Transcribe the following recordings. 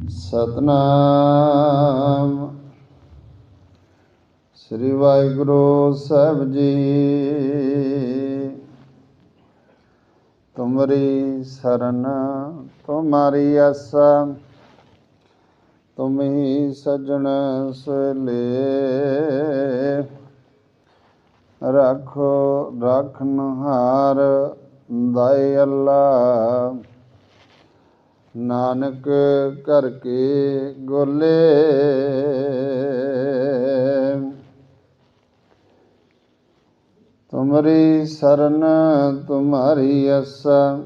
ਸਤਨਾਮ। ਸ੍ਰੀ ਵਾਹਿਗੁਰੂ ਸਾਹਿਬ ਜੀ। ਤੁਮਰੀ ਸਰਨ, ਤੁਮਾਰੀ ਆਸਾ ਤੁਮਹੀ ਸਜਣ ਸਲੇ। ਰੱਖੋ, ਰਖਨਹਾਰ ਦਾਇ ਅੱਲਾ ਨਾਨਕ ਕਰ ਕੇ ਗੋਲੇ। ਤੁਮਰੀ ਸਰਨ ਤੁਮਾਰੀ ਆਸਾ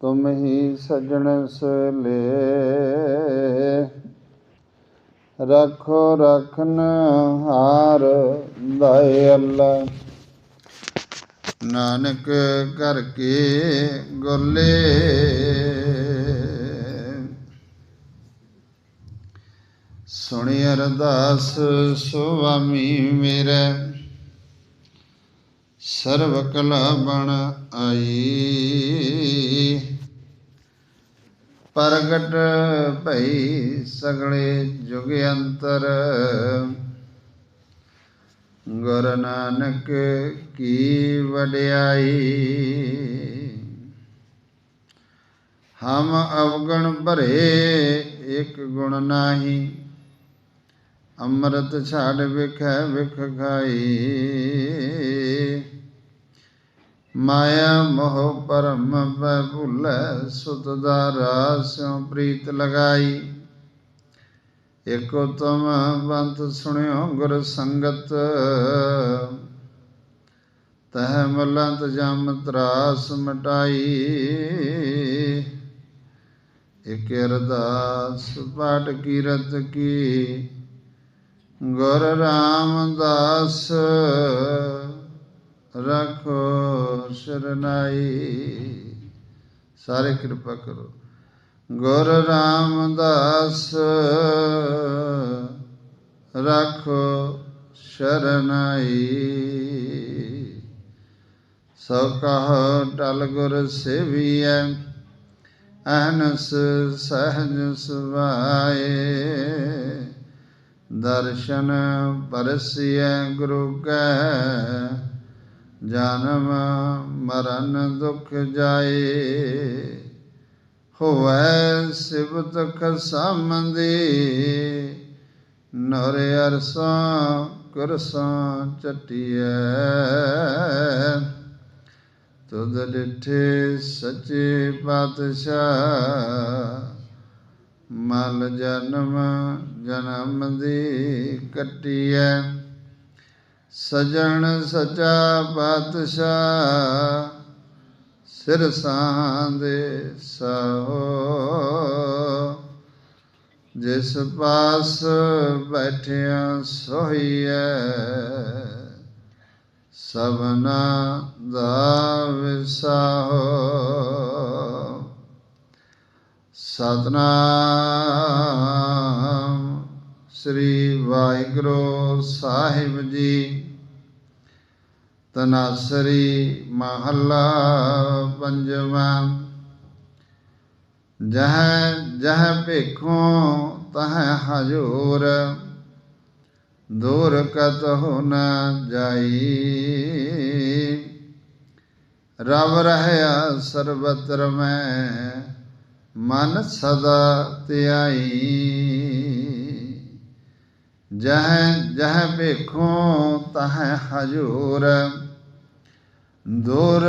ਤੁਮ ਹੀ ਸਜਣ ਸਲੇ। ਰੱਖੋ ਰਖਨ ਹਾਰ ਦਾਇ ਅੱਲਾ। ਨਾਨਕ ਕਰ ਕੇ ਗੋਲੇ ਸੁਣੀ ਅਰਦਾਸ ਸੁਆਮੀ ਮੇਰੇ ਸਰਬ ਕਲਾ ਬਣ ਆਈ। ਪ੍ਰਗਟ ਭਈ ਸਗਲੇ ਜੁਗ ਅੰਤਰ ਗੁਰ ਨਾਨਕ ਕੀ ਵਡਿਆਈ? ਹਮ ਅਵਗਣ ਭਰੇ ਇੱਕ ਗੁਣ ਨਾਹੀ, ਅੰਮ੍ਰਿਤ ਛਾੜ ਵਿਖੈ ਵਿਖ ਖਾਈ। ਮਾਇਆ ਮੋਹ ਪਰਮ ਪੈ ਭੁਲੈ ਸੁਤ ਦਾ ਰਾਸਿਉ ਪ੍ਰੀਤ ਲਗਾਈ। ਇਕ ਉਤਮ ਬੰਤ ਸੁਣਿਓ ਗੁਰ ਸੰਗਤ। ਤਹ ਮਲੰਤ ਜਮ ਤਰਾਸ ਮਟਾਈ। ਇਕ ਅਰਦਾਸ ਪਾਠ ਕੀਰਤ ਕੀ। ਗੁਰ ਰਾਮਦਾਸ ਰੱਖੋ ਸਰਨਾਈ। ਸਾਰੇ ਕਿਰਪਾ ਕਰੋ। ਗੁਰ ਰਾਮਦਾਸ, ਰੱਖੋ ਸ਼ਰਨਾਈ। ਸੋ ਕਹੋ ਟਲ ਗੁਰ ਸੇਵੀਐ ਅਹਨਸ ਸਹਜ ਸੁਭਾਏ। ਦਰਸ਼ਨ ਪਰਸਿਐ ਗੁਰੂ ਕੈ, ਜਨਮ ਮਰਨ ਦੁਖ ਜਾਏ। ਹੋਵੈ ਸਿਵਤ ਖਸਮਦੀ ਨਰ ਅਰਸਾਂ ਕੁਰਸਾਂ ਚਟਿਐ ਤੁਧ ਡਿਠੇ ਸੱਚੇ ਪਾਤਸ਼ਾਹ, ਮਲ ਜਨਮ ਜਨਮ ਦੀ ਕਟਿਐ। ਸਜਣ ਸਚਾ ਪਾਤਸ਼ਾਹ ਸਿਰ ਸਾਂਦੇ ਸਹੋ, ਜਿਸ ਪਾਸ ਬੈਠਿਆ ਸੋਹੀਐ, ਸਭਨਾ ਦਾ ਵਿਸਾਹੋ। ਸਤਨਾਮ ਸ੍ਰੀ ਵਾਹਿਗੁਰੂ ਸਾਹਿਬ ਜੀ ਤਨਾਸਰੀ ਮਹੱਲਾ ਪੰਜਵਾਂ। ਜਹ ਜਹ ਭੇਖੋ ਤਹ ਹਜੂਰ, ਦੂਰ ਕਤਹੁ ਨ ਜਾਈ। ਰਵ ਰਹਿਆ ਸਰਬਤਰ ਮੈਂ, ਮਨ ਸਦਾ ਧਿਆਈ। ਜਹ ਜਹ ਭੇਖੋ ਤਹ ਹਜੂਰ ਦੂਰ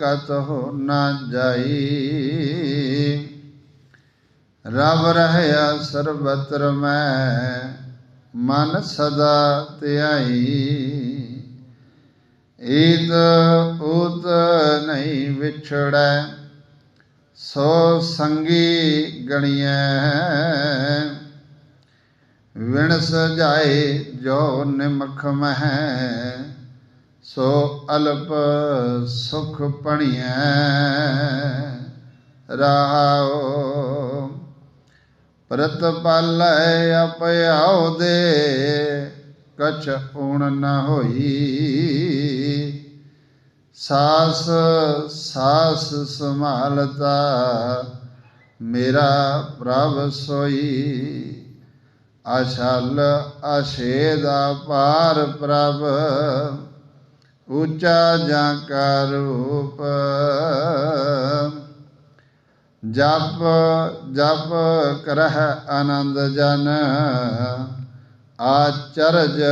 ਕਤਹੁ ਨ ਜਾਈ। ਰਬ ਰਹਿਆ ਸਰਬਤਰ ਮੈਂ, ਮਨ ਸਦਾ ਧਿਆਈ। ਈਦ ਉਤ ਨਹੀਂ ਵਿਛੜੈ, ਸੋ ਸੰਗੀ ਗਣੀਐ। ਵਿਣਸ ਜਾਏ ਜੋ ਨਿਮਖ ਮਹਿ ਸੋ ਅਲਪ ਸੁਖ ਪਣੀਐ ਰਾਹੋ ਪ੍ਰਤ ਪਾਲੈ ਆਪਿਆਉ ਦੇ ਕਛ ਊਣ ਨ ਹੋਈ। ਸਾਸ ਸਾਸ ਸੰਭਾਲਤਾ, ਮੇਰਾ ਪ੍ਰਭ ਸੋਈ। ਅਛਲ, ਅਛੇਦ ਪਾਰ ਪ੍ਰਭ ਉੱਚਾ ਜਾਂ ਕਾ ਰੂਪ, ਜਪ ਜਪ ਕਰਹ ਆਨੰਦ ਜਨ, ਆਚਰਜ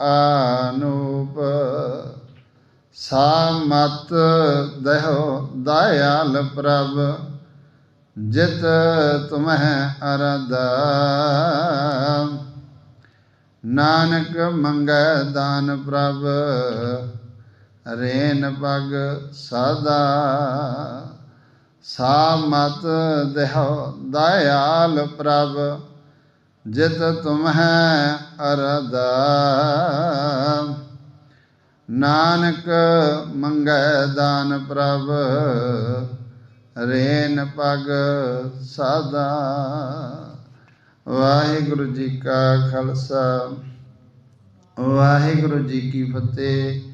ਆਨੂਪ। ਸਾਮਤ ਦਹੋ ਦਇਆਲ ਪ੍ਰਭ, ਜਿਤ ਤੁਮਹਿ ਅਰਦਾ ਨਾਨਕ ਮੰਗੈ ਦਾਨ ਪ੍ਰਭ ਰੇਨ ਪਗ ਸਦਾ, ਸਾਮਤ ਦੇਹੁ ਦਇਆਲ ਪ੍ਰਭ, ਜਿਤ ਤੁਮਹਿ ਅਰਦਾ ਨਾਨਕ ਮੰਗੈ ਦਾਨ ਪ੍ਰਭ, ਰੇਨ ਪਗ ਸਦਾ। ਵਾਹਿਗੁਰੂ ਜੀ ਕਾ ਖਾਲਸਾ, ਵਾਹਿਗੁਰੂ ਜੀ ਕੀ ਫਤਿਹ।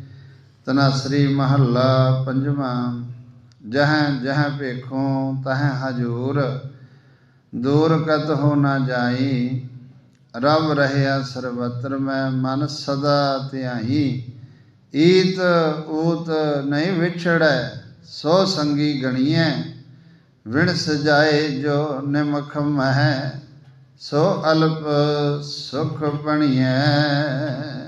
ਤਨਾਸਰੀ ਮਹੱਲਾ ਪੰਜਵਾਂ, ਜਹਾਂ ਜਹਾਂ ਵੇਖੋ ਤਹਾਂ ਹਜੂਰ, ਦੂਰ ਕਤ ਹੋ ਨਾ ਜਾਈ ਰਬ ਰਹਿਆ ਸਰਬਤਰ ਮੈਂ ਮਨ ਸਦਾ ਧਿਆਈ, ਈਤ ਊਤ ਨਹੀਂ ਵਿਛੜੈ, ਸੋ ਸੰਗੀ ਗਣੀਐ, ਵਿਣ ਸਜਾਏ ਜੋ ਨਿਮਖ ਮਹਿ, ਸੋ ਅਲਪ ਸੁਖ ਬਣੀਐ।